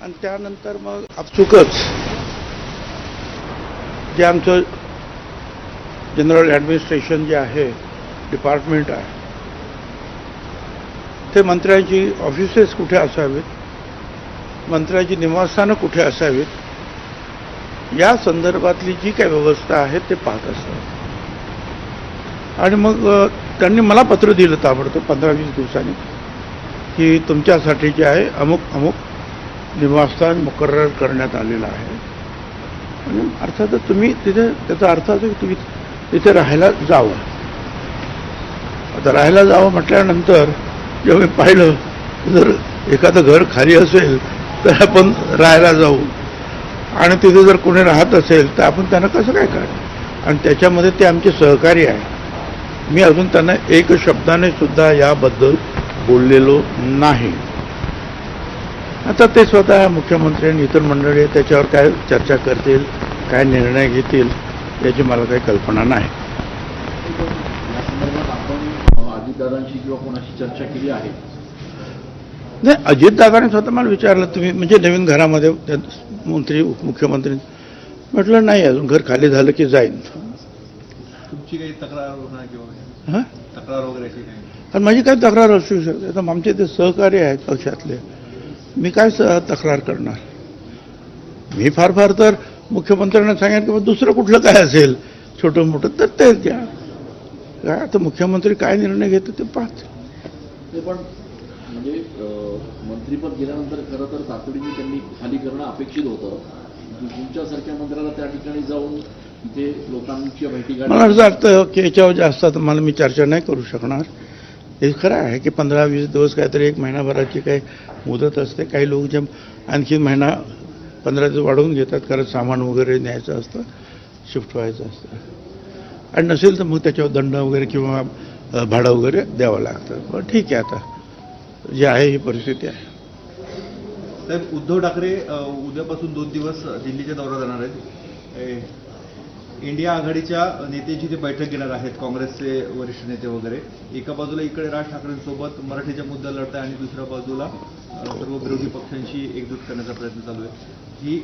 आणि त्यानंतर मग आपसुकच जे आमचं जनरल ॲडमिनिस्ट्रेशन जे आहे डिपार्टमेंट आहे ते मंत्र्यांची ऑफिसेस कुठे असावीत? मंत्र्यांची निवासस्थानं कुठे असावीत? या संदर्भातली जी काही व्यवस्था आहे ते पाहत असतात. आणि मग त्यांनी मला पत्र दिलं ताबडतोब पंधरा वीस दिवसांनी की तुमच्यासाठी जे आहे अमुक अमुक निवासस्थान मुकर्र करण्यात आलेलं आहे. आणि अर्थातच तुम्ही तिथे त्याचा अर्थ असा की तुम्ही तिथे राहायला जावं. आता राहायला जावं म्हटल्यानंतर जेव्हा मी पाहिलं जर एखादं घर खाली असेल तर आपण राहायला जाऊ. आणि तिथे जर कोणी राहत असेल तर आपण त्यांना कसं काय काय आणि त्याच्यामध्ये ते आमचे सहकारी आहे मी अजून त्यांना एक शब्दाने सुद्धा याबद्दल बोललेलो नाही. आता ते स्वतः मुख्यमंत्री आणि इतर मंडळी त्याच्यावर काय चर्चा करतील काय निर्णय घेतील याची मला काही कल्पना नाही. या संदर्भात आपण अ, अजितदादांशी किंवा कोणाशी चर्चा केली आहे नाही अजितदादाने स्वतः मला विचारलं तुम्ही म्हणजे नवीन घरामध्ये मंत्री उपमुख्यमंत्री म्हटलं नाही अजून घर खाली झालं की जाईन. तुमची काही तक्रार हां? तक्रार वगैरे काही? माझी काय तक्रार असू शकते. आता आमचे ते सहकारी आहेत पक्षातले. मी काय स- तक्रार करणार? मी फार फार तर मुख्यमंत्र्यांना सांगेन की दुसरं कुठलं काय असेल? छोटं मोठं तर ते द्या. काय आता मुख्यमंत्री काय निर्णय घेतो ते पाहते. पण म्हणजे मंत्रीपद गेल्यानंतर खरं तर तातडीने त्यांनी खाली करणं अपेक्षित होतं. तुमच्यासारख्या मंत्र्याला त्या ठिकाणी जाऊन तिथे लोकांची माहिती मला असं वाटतं की याच्यावर जास्त मला मी चर्चा नाही करू शकणार. हे खरं आहे की पंधरा वीस दिवस काहीतरी एक महिनाभराची काही मुदत असते. काही लोक जे आणखी महिना पंधरा दिवस वाढवून घेतात कारण सामान वगैरे न्यायचं असतं शिफ्ट व्हायचं असतं. आणि नसेल तर मग त्याच्यावर दंड वगैरे किंवा भाडं वगैरे द्यावं लागतं. पण ठीक आहे आता. जे आहे ही परिस्थिती आहे. साहेब उद्धव ठाकरे उद्यापासून दोन दिवस दिल्लीच्या दौऱ्यात जाणार आहेत. इंडिया आघाडीच्या नेत्यांची ते बैठक घेणार आहेत काँग्रेसचे वरिष्ठ नेते वगैरे. एका बाजूला इकडे राज ठाकरेंसोबत मराठीच्या मुद्दा लढत आहे आणि दुसऱ्या बाजूला सर्व विरोधी पक्षांशी एकजूट करण्याचा प्रयत्न चालू आहे. ही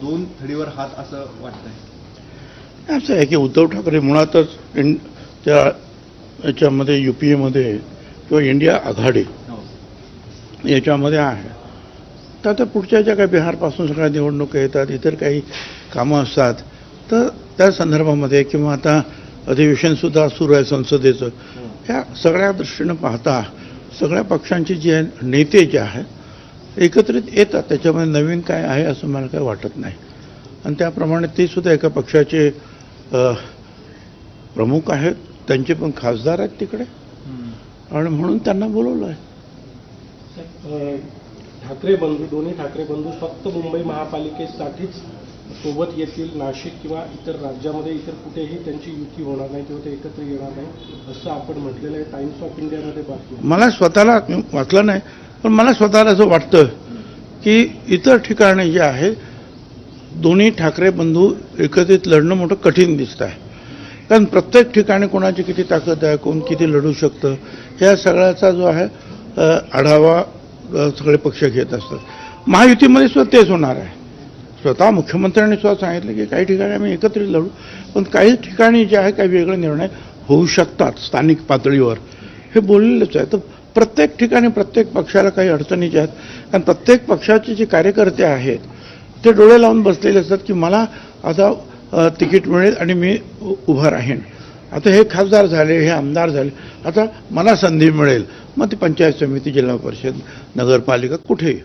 दोन थडीवर हात असं वाटतंय. असं आहे की उद्धव ठाकरे मुळातच त्या याच्यामध्ये यू पी एमध्ये किंवा इंडिया आघाडी हो. याच्यामध्ये आहे. तर आता पुढच्या ज्या काही बिहारपासून सगळ्या निवडणुका येतात इतर काही कामं असतात तर त्या संदर्भामध्ये किंवा आता अधिवेशनसुद्धा सुरू आहे संसदेचं ह्या सगळ्या दृष्टीनं पाहता सगळ्या पक्षांचे जे नेते जे आहेत एकत्रित येतात. त्याच्यामध्ये नवीन काय आहे असं मला काही वाटत नाही. आणि त्याप्रमाणे ते सुद्धा एका पक्षाचे प्रमुख आहेत. त्यांचे पण खासदार आहेत तिकडे. आणि म्हणून त्यांना बोलवलं आहे. ठाकरे बंधू दोन्ही ठाकरे बंधू फक्त मुंबई महापालिकेसाठीच सोबत येतील नाशिक किंवा इतर राज्यामध्ये इतर कुठेही त्यांची युती होणार नाही किंवा ते एकत्र येणार नाही असं आपण म्हटलेलं आहे. टाइम्स ऑफ इंडियामध्ये बातमी. मला स्वतःला वाचलं नाही पण मला स्वतःला असं वाटतं की इतर ठिकाणी जे आहे दोन्ही ठाकरे बंधू एकत्रित लढणं मोठं कठीण दिसत आहे. कारण प्रत्येक ठिकाणी कोणाची किती ताकद आहे कोण किती लढू शकतं या सगळ्याचा जो आहे आढावा सगळे पक्ष घेत असतात. महायुतीमध्ये सुद्धा तेच होणार आहे. स्वतः मुख्यमंत्र्यांनी सुद्धा सांगितलं की काही ठिकाणी आम्ही एकत्रित लढू पण काही ठिकाणी जे आहे काही वेगळे निर्णय होऊ शकतात स्थानिक पातळीवर. हे बोललेलंच आहे. तर प्रत्येक ठिकाणी प्रत्येक पक्षाला काही अडचणी ज्या आहेत कारण प्रत्येक पक्षाचे जे कार्यकर्ते आहेत ते डोळे लावून बसलेले असतात की मला आता तिकीट मिळेल आणि मी उ- उभं राहीन. आता हे खासदार झाले हे आमदार झाले आता मला संधी मिळेल. मग ती पंचायत समिती जिल्हा परिषद नगरपालिका कुठेही.